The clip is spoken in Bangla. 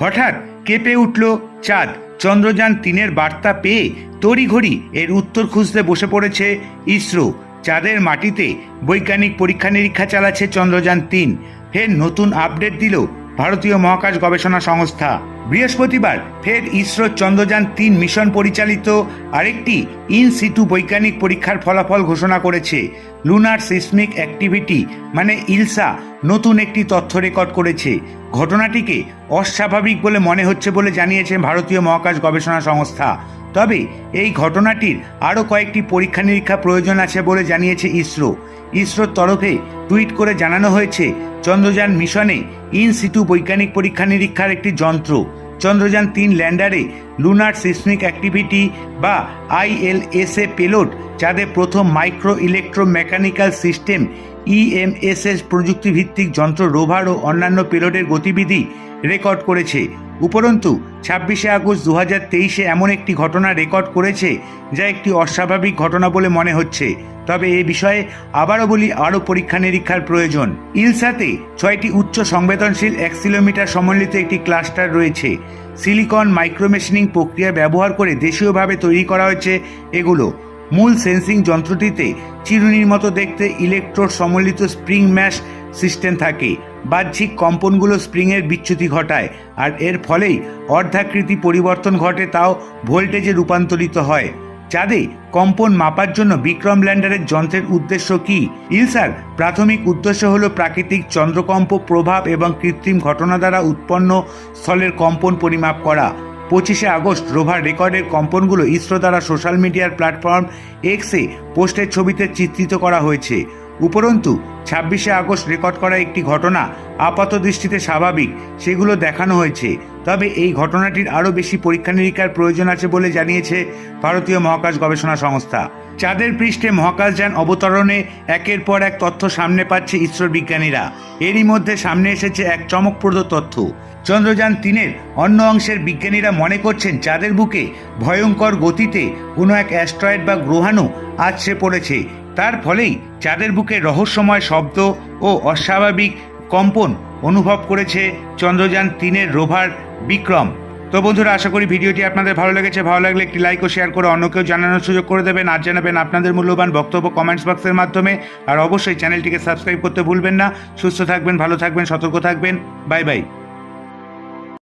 হঠাৎ কেঁপে উঠল চাঁদ। চন্দ্রযান তিনের বার্তা পেয়ে তড়িঘড়ি এর উত্তর খুঁজতে বসে পড়েছে ইসরো। চাঁদের মাটিতে বৈজ্ঞানিক পরীক্ষা নিরীক্ষা চালাচ্ছে চন্দ্রযান তিন। ফের নতুন আপডেট দিল ভারতীয় মহাকাশ গবেষণা সংস্থা। বৃহস্পতিবার ফের ইসরো চন্দ্রযান তিন মিশন পরিচালিত আরেকটি ইন সিটু বৈজ্ঞানিক পরীক্ষার ফলাফল ঘোষণা করেছে। লুনার সিসমিক অ্যাক্টিভিটি মানে ইলসা, নতুন একটি তথ্য রেকর্ড করেছে। ঘটনাটিকে অস্বাভাবিক বলে মনে হচ্ছে বলে জানিয়েছে ভারতীয় মহাকাশ গবেষণা সংস্থা। তবে এই ঘটনাটির আরও কয়েকটি পরীক্ষা নিরীক্ষা প্রয়োজন আছে বলে জানিয়েছে ইসরো। ইসরোর তরফে টুইট করে জানানো হয়েছে, চন্দ্রযান মিশনে ইন সিটু বৈজ্ঞানিক পরীক্ষা নিরীক্ষার একটি যন্ত্র। চন্দ্রযান তিন ল্যান্ডারে লুনার সিসমিক অ্যাক্টিভিটি বা আইএলএসএ পেলোড যাদের প্রথম মাইক্রো ইলেকট্রোমেকানিক্যাল সিস্টেম ইএমএসএস প্রযুক্তিভিত্তিক যন্ত্র রোভার ও অন্যান্য পেলোডের গতিবিধি রেকর্ড করেছে। উপরন্তু, ছাব্বিশে আগস্ট দু হাজার তেইশে এমন একটি ঘটনা রেকর্ড করেছে যা একটি অস্বাভাবিক ঘটনা বলে মনে হচ্ছে। তবে এ বিষয়ে আবারও বলি আরও পরীক্ষা নিরীক্ষার প্রয়োজন। ইলসাতে ছয়টি উচ্চ সংবেদনশীল অ্যাক্সিলোমিটার সমন্বিত একটি ক্লাস্টার রয়েছে। সিলিকন মাইক্রোমেশিনিং প্রক্রিয়া ব্যবহার করে দেশীয়ভাবে তৈরি করা হয়েছে এগুলো। মূল সেন্সিং যন্ত্রটিতে চিরুনির মতো দেখতে ইলেকট্রোড সম্মিলিত স্প্রিং ম্যাশ সিস্টেম থাকে। বাহ্যিক কম্পনগুলো স্প্রিংয়ের বিচ্যুতি ঘটায় আর এর ফলেই অর্ধাকৃতি পরিবর্তন ঘটে, তাও ভোল্টেজে রূপান্তরিত হয়। চাঁদে কম্পন মাপার জন্য বিক্রম ল্যান্ডারের যন্ত্রের উদ্দেশ্য কি? ইলসার প্রাথমিক উদ্দেশ্য হল প্রাকৃতিক চন্দ্রকম্প প্রভাব এবং কৃত্রিম ঘটনা দ্বারা উৎপন্ন স্থলের কম্পন পরিমাপ করা। পঁচিশে আগস্ট, রোভার রেকর্ডের কম্পনগুলো ইসরো দ্বারা সোশ্যাল মিডিয়ার প্ল্যাটফর্ম এক্সে পোস্টের ছবিতে চিত্রিত করা হয়েছে। উপরন্তু, ছাব্বিশে আগস্ট রেকর্ড করা একটি ঘটনা আপাত দৃষ্টিতে স্বাভাবিক, সেগুলো দেখানো হয়েছে। তবে এই ঘটনাটির আরও বেশি পরীক্ষা নিরীক্ষার প্রয়োজন আছে বলে জানিয়েছে ভারতীয় মহাকাশ গবেষণা সংস্থা। চাঁদের পৃষ্ঠে মহাকাশযান অবতরণে একের পর এক তথ্য সামনে পাচ্ছে ইসরোর বিজ্ঞানীরা। এরই মধ্যে সামনে এসেছে এক চমকপ্রদ তথ্য। চন্দ্রযান তিনের অন্য অংশের বিজ্ঞানীরা মনে করছেন চাঁদের বুকে ভয়ঙ্কর গতিতে কোনো এক অ্যাস্ট্রয়েড বা গ্রহাণু আছড়ে পড়েছে। তার ফলেই চাঁদের বুকে রহস্যময় শব্দ ও অস্বাভাবিক কম্পন অনুভব করেছে চন্দ্রযান তিনের রোভার বিক্রম। তো বন্ধুরা, আশা করি ভিডিওটি আপনাদের ভালো লেগেছে। ভালো লাগলে একটি লাইক ও শেয়ার করে অন্যকেও জানানোর সুযোগ করে দেবেন। আর জানাবেন আপনাদের মূল্যবান বক্তব্য কমেন্টস বক্সের মাধ্যমে। আর অবশ্যই চ্যানেলটিকে সাবস্ক্রাইব করতে ভুলবেন না। সুস্থ থাকবেন, ভালো থাকবেন, সতর্ক থাকবেন। Bye bye